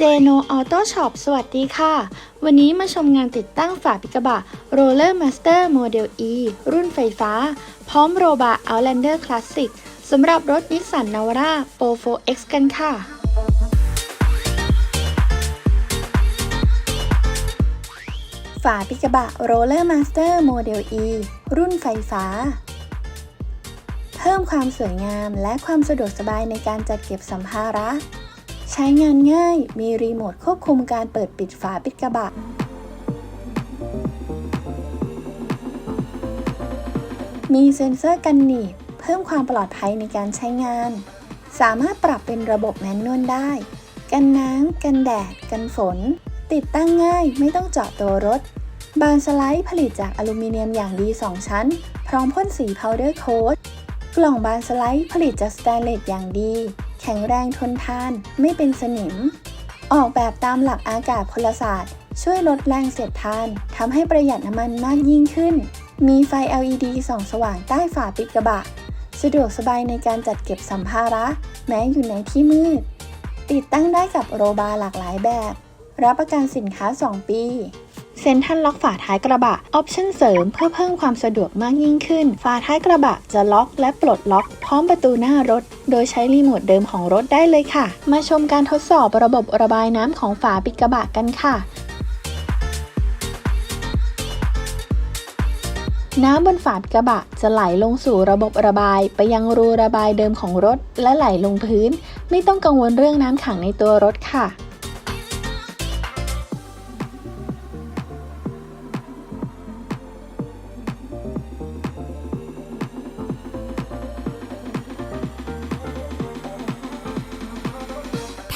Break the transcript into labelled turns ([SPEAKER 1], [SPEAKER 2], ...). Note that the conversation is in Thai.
[SPEAKER 1] เจโนออโต้ช็อปสวัสดีค่ะ วันนี้มาชมงานติดตั้งฝาปิกระบะ Roller Master Model E รุ่นไฟฟ้า พร้อมโรบา Outlander Classic สำหรับรถนิสสันนาวาร่า Pro 4X กันค่ะฝาปิกระบะ Roller Master Model E รุ่นไฟฟ้า เพิ่มความสวยงามและความสะดวกสบายในการจัดเก็บสัมภาระ ใช้งานง่าย มีรีโมทควบคุมการเปิดปิดฝาปิดกระบะ มีเซ็นเซอร์กันหนีบ เพิ่มความปลอดภัยในการใช้งาน สามารถปรับเป็นระบบแมนนวลได้ กันน้ำ กันแดด กันฝน ติดตั้งง่ายไม่ต้องเจาะตัวรถ บานสไลด์ผลิตจากอลูมิเนียมอย่างดี 2 ชั้น พร้อมพ่นสีพาวเดอร์โค้ดกล่องบานสไลด์ผลิตจากสแตนเลสอย่างดี ข็งแรงทนทาน ไม่เป็นสนิม ออกแบบตามหลักอากาศพลศาสตร์ ช่วยลดแรงเสียดทานทำให้ประหยัดน้ำมันมากยิ่งขึ้น มีไฟ LED ส่องสว่างใต้ฝาปิดกระบะ สะดวกสบายในการจัดเก็บสัมภาระ แม้อยู่ในที่มืด ติดตั้งได้กับโรบาร์หลากหลายแบบ รับประกันสินค้า 2 ปี เซ็นทรัลล็อกฝาท้ายกระบะ ออปชั่นเสริมเพื่อเพิ่มความสะดวกมากยิ่งขึ้น ฝาท้ายกระบะจะล็อกและปลดล็อกพร้อมประตูหน้ารถ โดยใช้รีโมทเดิมของรถได้เลยค่ะ มาชมการทดสอบระบบระบายน้ำของฝาปิดกระบะกันค่ะน้ำบนฝาดกระบะจะไหลลงสู่ระบบระบายไปยังรูระบายเดิมของรถ และไหลลงพื้น ไม่ต้องกังวลเรื่องน้ำขังในตัวรถค่ะ